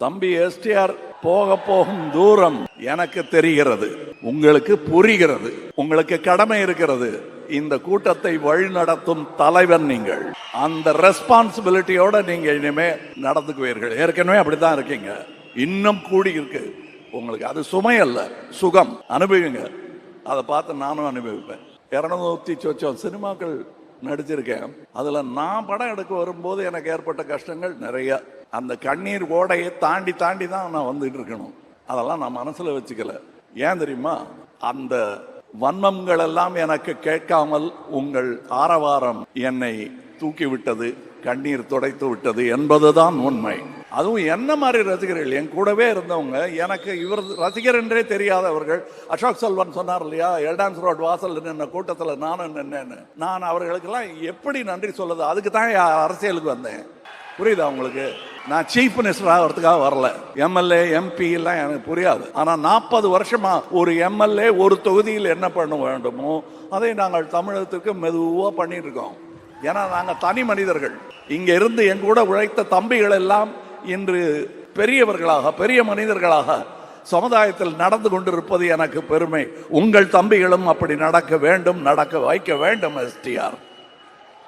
தம்பி எஸ்டிஆர் போக போகும் தூரம் எனக்கு தெரிகிறது. உங்களுக்கு புரிகிறது. உங்களுக்கு கடமை இருக்கிறது. இந்த கூட்டத்தை வழிநடத்தும் தலைவர் நீங்கள். அந்த ரெஸ்பான்சிபிலிட்டியோட நீங்க இனிமே நடந்துக்குவீர்கள். ஏற்கனவே அப்படித்தான் இருக்கீங்க. இன்னும் கூடி இருக்கு. உங்களுக்கு அது சுமை அல்ல சுகம். அனுபவிங்க. அதை பார்த்து நானும் அனுபவிப்பேன். இரநூத்தி சொச்சம் சினிமாக்கள் நடிச்சிருக்கேன். அதுல நான் படம் எடுக்க வரும்போது எனக்கு ஏற்பட்ட கஷ்டங்கள் நிறைய. அந்த கண்ணீர் ஓடையை தாண்டி தாண்டி தான் நான் வந்துட்டு இருக்கணும். அதெல்லாம் நான் மனசுல வச்சுக்கல. ஏன் தெரியுமா? அந்த வன்மங்கள் எல்லாம் எனக்கு கேட்காமல் உங்கள் ஆரவாரம் என்னை தூக்கிவிட்டது கண்ணீர் துடைத்து விட்டது என்பதுதான் உண்மை. அதுவும் என்ன மாதிரி ரசிகர்கள்? என் கூடவே இருந்தவங்க எனக்கு இவர் ரசிகர் என்றே தெரியாதவர்கள் அசோக் செல்வன் சொன்னார் இல்லையா எல்டான்ஸ் ரோட் வாசல் நின்ன கூட்டத்தில் நானும் நின்னேன்னு. நான் அவர்களுக்கெல்லாம் எப்படி நன்றி சொல்லுது அதுக்கு தான் அரசியலுக்கு வந்தேன். புரியுதா உங்களுக்கு? நான் சீஃப் மினிஸ்டர் ஆகிறதுக்காக வரல. எம்எல்ஏ எம்பி எல்லாம் எனக்கு புரியாது. ஆனால் நாற்பது வருஷமா ஒரு எம்எல்ஏ ஒரு தொகுதியில் என்ன பண்ண வேண்டுமோ அதை நாங்கள் தமிழகத்துக்கு மெதுவாக பண்ணிட்டு இருக்கோம். ஏன்னா நாங்கள் தனி மனிதர்கள். இங்கே இருந்து என் கூட உழைத்த தம்பிகள் எல்லாம் இன்று பெரியவர்களாக பெரிய மனிதர்களாக சமுதாயத்தில் நடந்து கொண்டிருப்பது எனக்கு பெருமை. உங்கள் தம்பிகளும் அப்படி நடக்க வேண்டும் நடக்க வைக்க வேண்டும் எஸ்டிஆர்